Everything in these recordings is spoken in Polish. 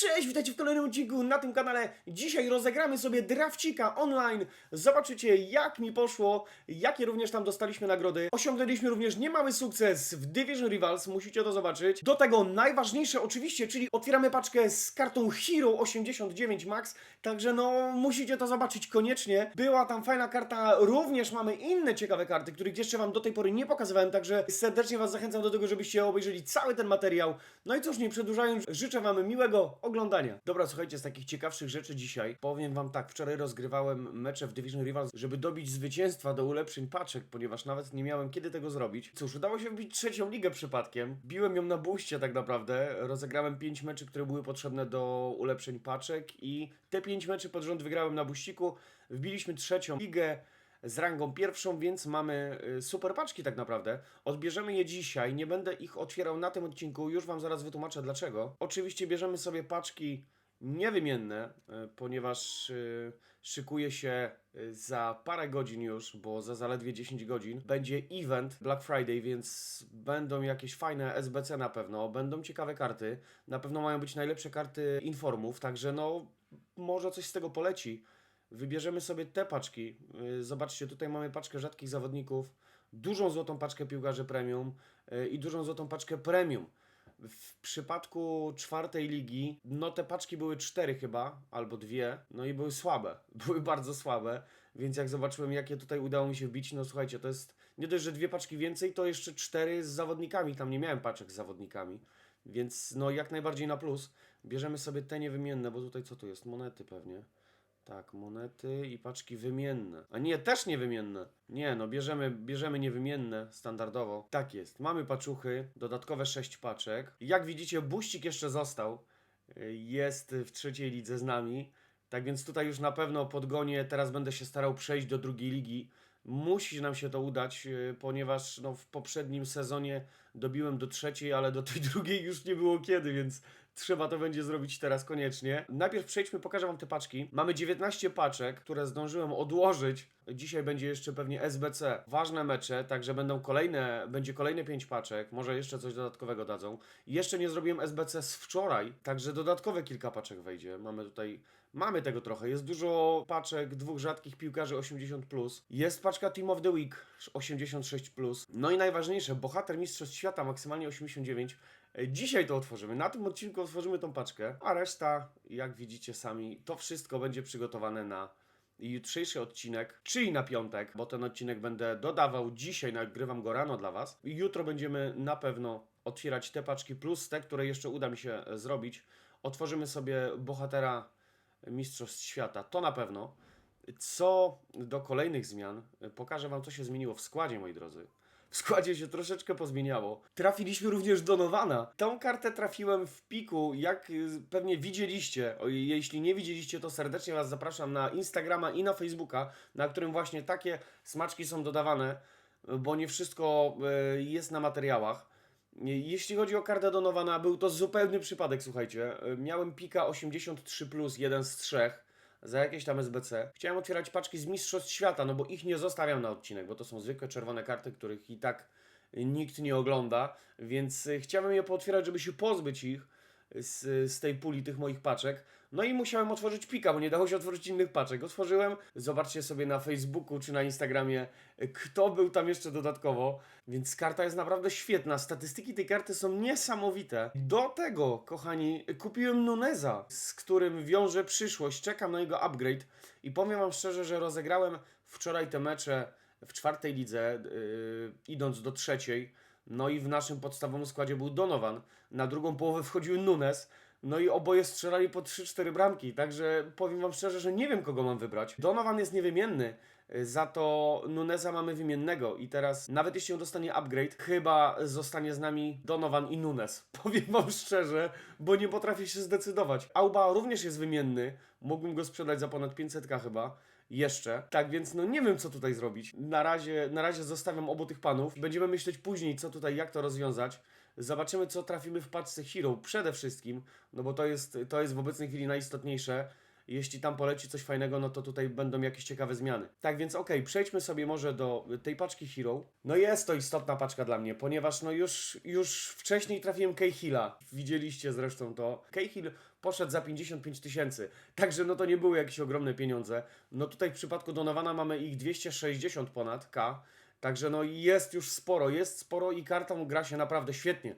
Cześć, witajcie w kolejnym odcinku na tym kanale. Dzisiaj rozegramy sobie drafcika online. Zobaczycie jak mi poszło, jakie również tam dostaliśmy nagrody. Osiągnęliśmy również niemały sukces w Division Rivals, musicie to zobaczyć. Do tego najważniejsze oczywiście, czyli otwieramy paczkę z kartą Hero 89 Max, także no musicie to zobaczyć koniecznie. Była tam fajna karta, również mamy inne ciekawe karty, których jeszcze wam do tej pory nie pokazywałem, także serdecznie was zachęcam do tego, żebyście obejrzeli cały ten materiał. No i cóż, nie przedłużając, życzę wam miłego oglądania. Dobra, słuchajcie, z takich ciekawszych rzeczy dzisiaj powiem wam tak, wczoraj rozgrywałem mecze w Division Rivals, żeby dobić zwycięstwa do ulepszeń paczek, ponieważ nawet nie miałem kiedy tego zrobić. Cóż, udało się wbić trzecią ligę przypadkiem. Biłem ją na buście tak naprawdę. Rozegrałem pięć meczy, które były potrzebne do ulepszeń paczek i te pięć meczy pod rząd wygrałem na buściku. Wbiliśmy trzecią ligę z rangą pierwszą, więc mamy y, super paczki tak naprawdę. Odbierzemy je dzisiaj, nie będę ich otwierał na tym odcinku, już Wam zaraz wytłumaczę dlaczego. Oczywiście bierzemy sobie paczki niewymienne, y, ponieważ y, szykuje się za parę godzin już, bo za zaledwie 10 godzin będzie event Black Friday, więc będą jakieś fajne SBC na pewno, będą ciekawe karty, na pewno mają być najlepsze karty informów, także no może coś z tego poleci. Wybierzemy sobie te paczki. Yy, Zobaczcie, tutaj mamy paczkę rzadkich zawodników, dużą złotą paczkę piłkarzy premium yy, i dużą złotą paczkę premium. W przypadku czwartej ligi, no te paczki były cztery chyba, albo dwie, no i były słabe. Były bardzo słabe, więc jak zobaczyłem, jakie tutaj udało mi się wbić, no słuchajcie, to jest nie dość, że dwie paczki więcej, to jeszcze cztery z zawodnikami. Tam nie miałem paczek z zawodnikami, więc no jak najbardziej na plus. Bierzemy sobie te niewymienne, bo tutaj co tu jest? Monety pewnie. Tak, monety i paczki wymienne. A nie, też niewymienne. Nie, no bierzemy, bierzemy niewymienne standardowo. Tak jest. Mamy paczuchy, dodatkowe 6 paczek. Jak widzicie, buścik jeszcze został. Jest w trzeciej lidze z nami. Tak więc tutaj już na pewno podgonię. Teraz będę się starał przejść do drugiej ligi. Musi nam się to udać, y, ponieważ no, w poprzednim sezonie dobiłem do trzeciej, ale do tej drugiej już nie było kiedy, więc trzeba to będzie zrobić teraz koniecznie. Najpierw przejdźmy, pokażę Wam te paczki. Mamy 19 paczek, które zdążyłem odłożyć. Dzisiaj będzie jeszcze pewnie SBC. Ważne mecze, także będą kolejne, będzie kolejne 5 paczek. Może jeszcze coś dodatkowego dadzą. Jeszcze nie zrobiłem SBC z wczoraj, także dodatkowe kilka paczek wejdzie. Mamy tutaj, mamy tego trochę. Jest dużo paczek dwóch rzadkich piłkarzy 80+. Plus. Jest paczka Team of the Week 86+. Plus. No i najważniejsze, bohater Mistrzostw Świata maksymalnie 89. E, Dzisiaj to otworzymy. Na tym odcinku otworzymy tą paczkę, a reszta, jak widzicie sami, to wszystko będzie przygotowane na jutrzejszy odcinek, czyli na piątek, bo ten odcinek będę dodawał dzisiaj, nagrywam go rano dla Was. Jutro będziemy na pewno otwierać te paczki plus te, które jeszcze uda mi się e, zrobić. Otworzymy sobie bohatera Mistrzostw Świata, to na pewno. Co do kolejnych zmian, e, pokażę Wam, co się zmieniło w składzie, moi drodzy. W składzie się troszeczkę pozmieniało. Trafiliśmy również do Nowana. Tą kartę trafiłem w piku, jak y, pewnie widzieliście. Jeśli nie widzieliście, to serdecznie Was zapraszam na Instagrama i na Facebooka, na którym właśnie takie smaczki są dodawane, bo nie wszystko y, jest na materiałach. Jeśli chodzi o kartę do Nowana, był to zupełny przypadek, słuchajcie. Y, Miałem pika 83, jeden z trzech za jakieś tam SBC. Chciałem otwierać paczki z Mistrzostw Świata, no bo ich nie zostawiam na odcinek, bo to są zwykłe czerwone karty, których i tak nikt nie ogląda, więc y, chciałem je pootwierać, żeby się pozbyć ich z, z tej puli tych moich paczek. No i musiałem otworzyć pika, bo nie dało się otworzyć innych paczek. Otworzyłem, zobaczcie sobie na Facebooku czy na Instagramie, kto był tam jeszcze dodatkowo. Więc karta jest naprawdę świetna. Statystyki tej karty są niesamowite. Do tego, kochani, kupiłem Nuneza, z którym wiąże przyszłość. Czekam na jego upgrade i powiem Wam szczerze, że rozegrałem wczoraj te mecze w czwartej lidze, yy, idąc do trzeciej. No i w naszym podstawowym składzie był Donovan. Na drugą połowę wchodził Nunes. No i oboje strzelali po 3-4 bramki, także powiem Wam szczerze, że nie wiem kogo mam wybrać. Donovan jest niewymienny, za to Nuneza mamy wymiennego i teraz nawet jeśli on dostanie upgrade, chyba zostanie z nami Donovan i Nunes. Powiem Wam szczerze, bo nie potrafię się zdecydować. Auba również jest wymienny, mógłbym go sprzedać za ponad 500 chyba jeszcze. Tak więc no nie wiem co tutaj zrobić. Na razie, na razie zostawiam obu tych panów. Będziemy myśleć później co tutaj, jak to rozwiązać. Zobaczymy co trafimy w paczce Hero przede wszystkim, no bo to jest, to jest w obecnej chwili najistotniejsze. Jeśli tam poleci coś fajnego, no to tutaj będą jakieś ciekawe zmiany. Tak więc okej, przejdźmy sobie może do tej paczki Hero. No jest to istotna paczka dla mnie, ponieważ no już, już wcześniej trafiłem Cahilla. Widzieliście zresztą to. Cahill poszedł za 55 tysięcy, także no to nie były jakieś ogromne pieniądze. No tutaj w przypadku Donowana mamy ich 260 ponad K, także no jest już sporo, jest sporo i kartą gra się naprawdę świetnie.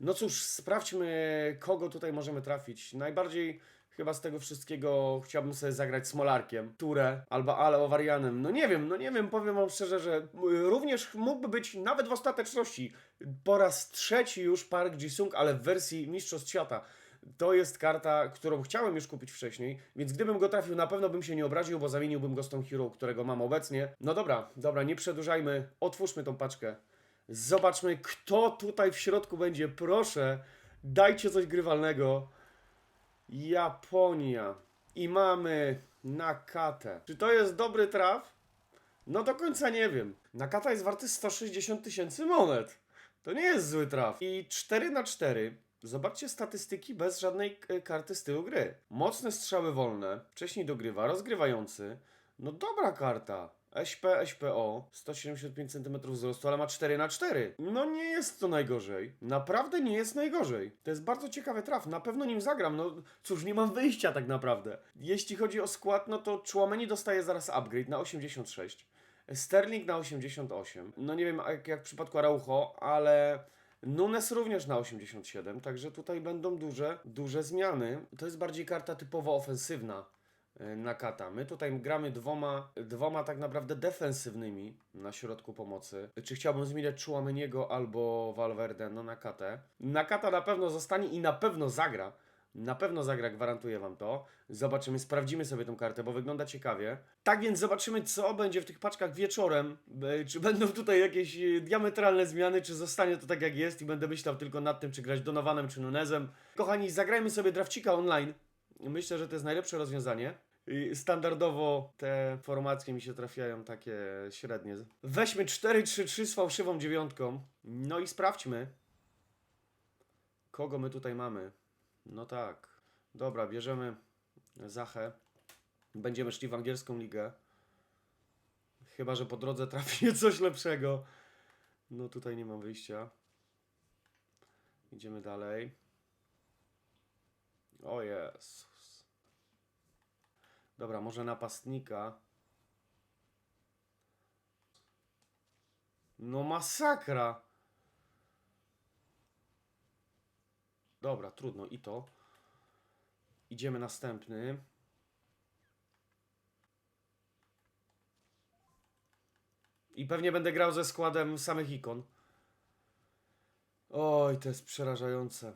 No cóż, sprawdźmy, kogo tutaj możemy trafić. Najbardziej chyba z tego wszystkiego chciałbym sobie zagrać Smolarkiem, Ture albo Ale Owarianem. No nie wiem, no nie wiem, powiem wam szczerze, że y, również mógłby być nawet w ostateczności po raz trzeci już Park Ji-sung, ale w wersji Mistrzostw Świata. To jest karta, którą chciałem już kupić wcześniej, więc gdybym go trafił, na pewno bym się nie obraził, bo zamieniłbym go z tą Hero, którego mam obecnie. No dobra, dobra, nie przedłużajmy, otwórzmy tą paczkę. Zobaczmy, kto tutaj w środku będzie. Proszę, dajcie coś grywalnego. Japonia. I mamy Nakatę. Czy to jest dobry traf? No do końca nie wiem. Nakata jest warty 160 tysięcy monet. To nie jest zły traf. I 4 na 4 Zobaczcie statystyki bez żadnej e, karty z tyłu gry. Mocne strzały wolne, wcześniej dogrywa, rozgrywający. No dobra karta. SP, SPO, 175 cm wzrostu, ale ma 4 na 4 No nie jest to najgorzej. Naprawdę nie jest najgorzej. To jest bardzo ciekawy traf. Na pewno nim zagram. No cóż, nie mam wyjścia tak naprawdę. Jeśli chodzi o skład, no to Chouameni dostaje zaraz upgrade na 86. Sterling na 88. No nie wiem jak, jak w przypadku Araujo, ale Nunes również na 87, także tutaj będą duże, duże zmiany. To jest bardziej karta typowo ofensywna e, na kata. My tutaj gramy dwoma, dwoma tak naprawdę defensywnymi na środku pomocy. Czy chciałbym zmieniać Chouameniego albo Valverde no na katę? Nakata na pewno zostanie i na pewno zagra. Na pewno zagra, gwarantuję Wam to. Zobaczymy, sprawdzimy sobie tą kartę, bo wygląda ciekawie. Tak więc zobaczymy, co będzie w tych paczkach wieczorem. E, Czy będą tutaj jakieś e, diametralne zmiany, czy zostanie to tak jak jest i będę myślał tylko nad tym, czy grać Donowanem, czy Nunezem. Kochani, zagrajmy sobie Drawcika online. Myślę, że to jest najlepsze rozwiązanie. I Standardowo te formacje mi się trafiają takie średnie. Weźmy 4-3-3 z fałszywą dziewiątką. No i sprawdźmy, kogo my tutaj mamy. No tak. Dobra, bierzemy Zachę. Będziemy szli w angielską ligę. Chyba, że po drodze trafi coś lepszego. No tutaj nie mam wyjścia. Idziemy dalej. O Jezus. Dobra, może napastnika. No masakra. Dobra, trudno i to. Idziemy następny. I pewnie będę grał ze składem samych ikon. Oj, to jest przerażające.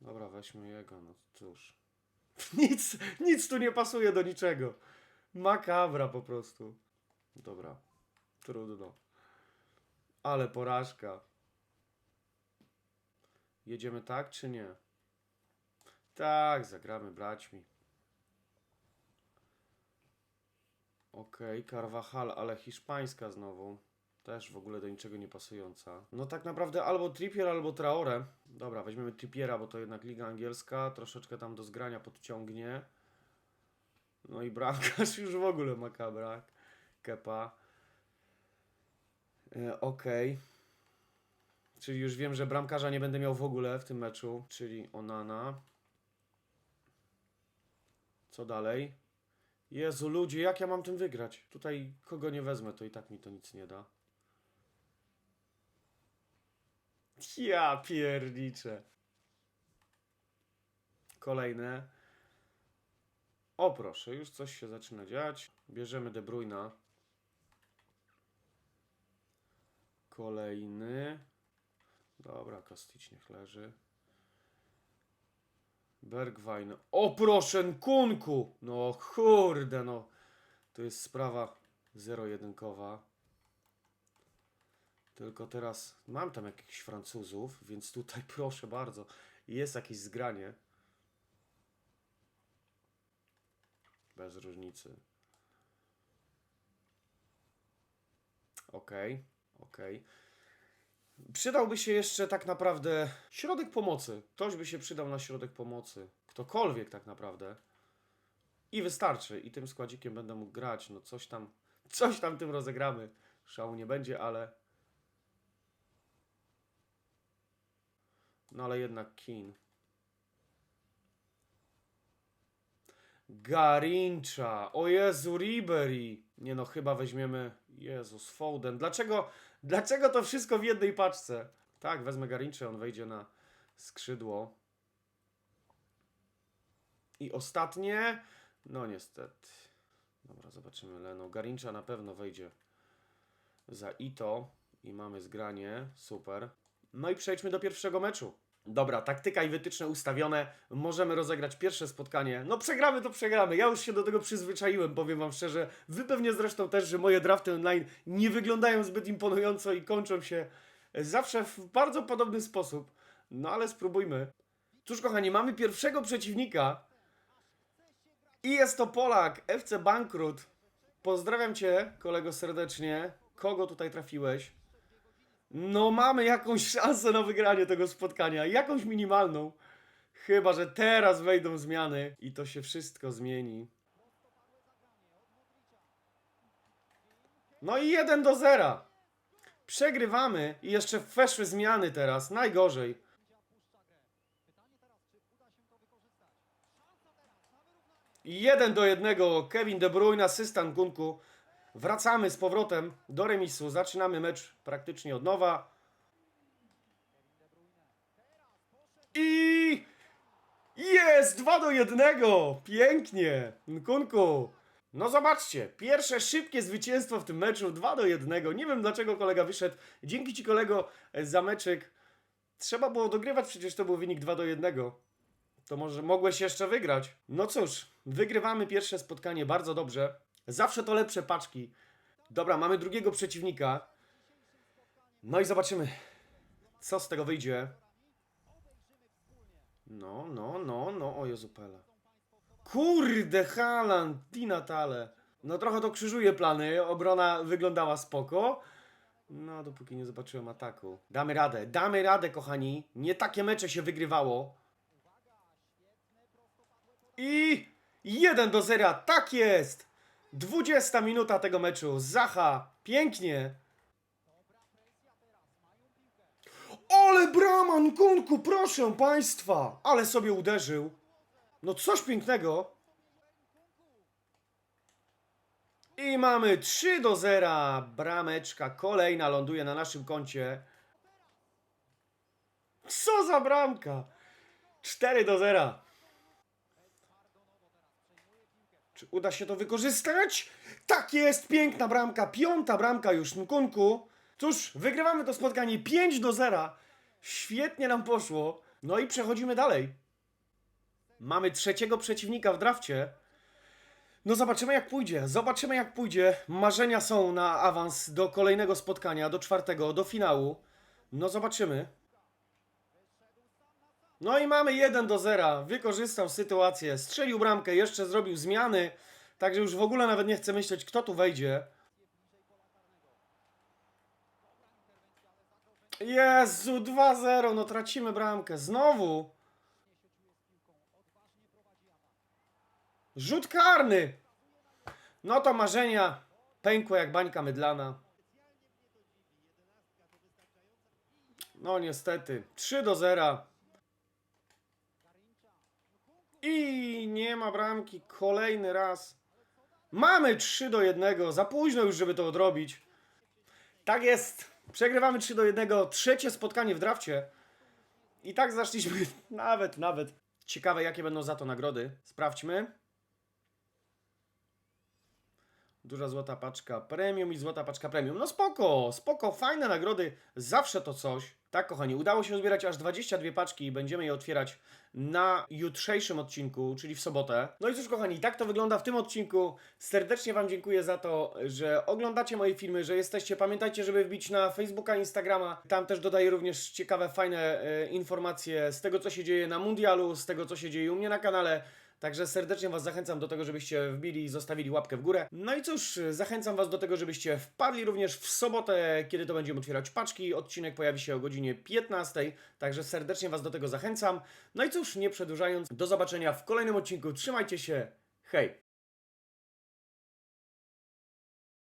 Dobra, weźmy jego, no cóż. Nic, nic tu nie pasuje do niczego. Makabra po prostu. Dobra, trudno. Ale porażka. Jedziemy tak czy nie? Tak, zagramy braćmi. Okej, Carvajal, ale hiszpańska znowu. Też w ogóle do niczego nie pasująca. No tak naprawdę albo Trippier, albo Traore. Dobra, weźmiemy Trippiera, bo to jednak liga angielska. Troszeczkę tam do zgrania podciągnie. No i bramkarz już w ogóle makabrak. Kepa. E, Okej. Czyli już wiem, że bramkarza nie będę miał w ogóle w tym meczu, czyli Onana. Co dalej? Jezu, ludzie, jak ja mam tym wygrać? Tutaj kogo nie wezmę, to i tak mi to nic nie da. Ja pierniczę. Kolejne. O proszę, już coś się zaczyna dziać. Bierzemy De Bruyna. Kolejny. Dobra, Kostić niech leży. Bergwijn. O proszę, Kunku! No kurde, no. To jest sprawa zero-jedynkowa. Tylko teraz mam tam jakichś Francuzów, więc tutaj proszę bardzo, jest jakieś zgranie. Bez różnicy. Okej, okej. Przydałby się jeszcze tak naprawdę środek pomocy. Ktoś by się przydał na środek pomocy. Ktokolwiek tak naprawdę. I wystarczy. I tym składzikiem będę mógł grać. No coś tam, coś tam tym rozegramy. Szału nie będzie, ale... No ale jednak Kin. Garincha. O Jezu, Ribery. Nie no, chyba weźmiemy... Jezus, Foden. Dlaczego, dlaczego to wszystko w jednej paczce? Tak, wezmę Garincha, on wejdzie na skrzydło. I ostatnie... No niestety. Dobra, zobaczymy. Leno. Garincha na pewno wejdzie za Ito. I mamy zgranie. Super. No i przejdźmy do pierwszego meczu. Dobra, taktyka i wytyczne ustawione. Możemy rozegrać pierwsze spotkanie. No przegramy to przegramy. Ja już się do tego przyzwyczaiłem, powiem wam szczerze. Wy pewnie zresztą też, że moje drafty online nie wyglądają zbyt imponująco i kończą się zawsze w bardzo podobny sposób. No ale spróbujmy. Cóż kochani, mamy pierwszego przeciwnika. I jest to Polak, FC Bankrut. Pozdrawiam cię, kolego, serdecznie. Kogo tutaj trafiłeś? No, mamy jakąś szansę na wygranie tego spotkania, jakąś minimalną. Chyba, że teraz wejdą zmiany i to się wszystko zmieni. No i 1 do 0. Przegrywamy i jeszcze weszły zmiany teraz. Najgorzej. I 1 do 1. Kevin De Bruyne, asystent Gunku. Wracamy z powrotem do remisu. Zaczynamy mecz praktycznie od nowa. I jest 2 do 1. Pięknie. Nkunku. No zobaczcie, pierwsze szybkie zwycięstwo w tym meczu 2 do 1. Nie wiem dlaczego kolega wyszedł. Dzięki ci kolego za meczek. Trzeba było dogrywać, przecież to był wynik 2 do 1. To może mogłeś jeszcze wygrać. No cóż, wygrywamy pierwsze spotkanie bardzo dobrze. Zawsze to lepsze paczki. Dobra, mamy drugiego przeciwnika. No i zobaczymy, co z tego wyjdzie. No, no, no, no, o Jezu Pele. Kurde, Haaland, Di Natale. No trochę to krzyżuje plany, obrona wyglądała spoko. No, dopóki nie zobaczyłem ataku. Damy radę, damy radę, kochani. Nie takie mecze się wygrywało. I 1 do 0, tak jest! 20 minuta tego meczu. Zacha, pięknie. Ale Braman, Kunku, proszę państwa! Ale sobie uderzył. No coś pięknego. I mamy 3 do 0. Brameczka kolejna ląduje na naszym koncie. Co za bramka! 4 do 0. Czy uda się to wykorzystać? Tak jest, piękna bramka, piąta bramka już, Nkunku. Cóż, wygrywamy to spotkanie 5 do 0. Świetnie nam poszło. No i przechodzimy dalej. Mamy trzeciego przeciwnika w drafcie. No zobaczymy jak pójdzie, zobaczymy jak pójdzie. Marzenia są na awans do kolejnego spotkania, do czwartego, do finału. No zobaczymy. No i mamy 1 do 0. Wykorzystał sytuację, strzelił bramkę, jeszcze zrobił zmiany. Także już w ogóle nawet nie chcę myśleć, kto tu wejdzie. Jezu, 2-0, no tracimy bramkę. Znowu. Rzut karny. No to marzenia pękły jak bańka mydlana. No niestety, 3 do 0. I nie ma bramki kolejny raz. Mamy 3 do 1. Za późno już, żeby to odrobić. Tak jest. Przegrywamy 3 do 1. Trzecie spotkanie w drafcie. I tak zaszliśmy nawet, nawet. Ciekawe, jakie będą za to nagrody. Sprawdźmy. Duża złota paczka premium i złota paczka premium. No spoko, spoko, fajne nagrody, zawsze to coś. Tak, kochani, udało się zbierać aż 22 paczki i będziemy je otwierać na jutrzejszym odcinku, czyli w sobotę. No i cóż, kochani, tak to wygląda w tym odcinku. Serdecznie Wam dziękuję za to, że oglądacie moje filmy, że jesteście. Pamiętajcie, żeby wbić na Facebooka, Instagrama. Tam też dodaję również ciekawe, fajne e, informacje z tego, co się dzieje na Mundialu, z tego, co się dzieje u mnie na kanale. Także serdecznie Was zachęcam do tego, żebyście wbili i zostawili łapkę w górę. No i cóż, zachęcam Was do tego, żebyście wpadli również w sobotę, kiedy to będziemy otwierać paczki. Odcinek pojawi się o godzinie 15, także serdecznie Was do tego zachęcam. No i cóż, nie przedłużając, do zobaczenia w kolejnym odcinku. Trzymajcie się, hej!